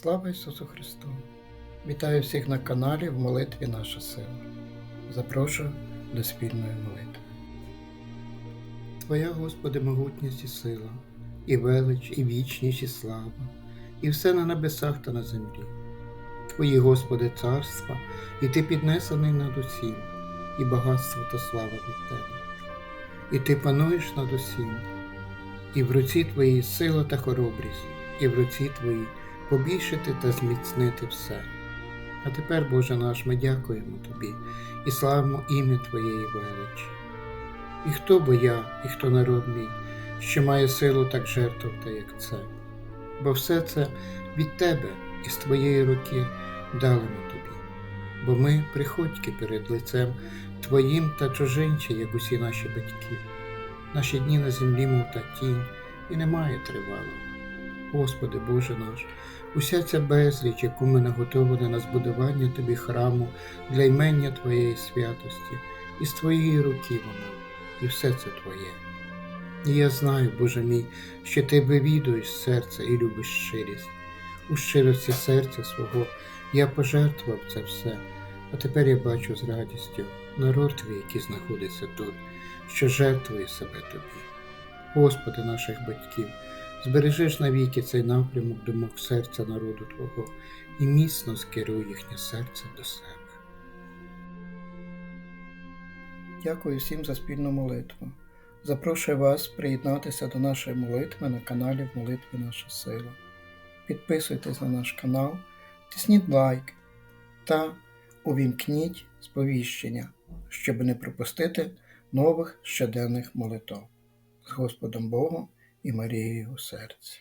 Слава Ісусу Христу! Вітаю всіх на каналі в молитві Наша сила. Запрошую до спільної молитви. Твоя, Господи, могутність і сила, і велич, і вічність, і слава, і все на небесах та на землі. Твої, Господи, царства, і Ти піднесений над усім, і багатство та слава від Тебе. І Ти пануєш над усім, і в руці Твоїй сила та хоробрість, і в руці Твоїй побільшити та зміцнити все. А тепер, Боже наш, ми дякуємо Тобі і славимо ім'я Твоєї величі. І хто бо я, і хто народ мій, що має силу так жертвувати, як це? Бо все це від Тебе і з Твоєї руки дали ми Тобі. Бо ми приходьки перед лицем Твоїм та чужинчі, як усі наші батьки. Наші дні на землі, мов та тінь, і немає тривалого. Господи Боже наш, уся ця безліч, яку ми наготовили на збудування Тобі храму для ймення Твоєї святості, і з Твоєї руки вона, і все це Твоє. І я знаю, Боже мій, що Ти вивідуєш серце і любиш щирість. У щирості серця свого я пожертвував це все, а тепер я бачу з радістю народ твій, який знаходиться тут, що жертвує себе Тобі. Господи наших батьків, збережи ж навіки цей напрямок думок серця народу Твого і міцно скеруй їхнє серце до себе. Дякую всім за спільну молитву. Запрошую вас приєднатися до нашої молитви на каналі в молитві Наша Сила. Підписуйтесь на наш канал, тисніть лайк та увімкніть сповіщення, щоб не пропустити нових щоденних молитв з Господом Богом і Марією у серці.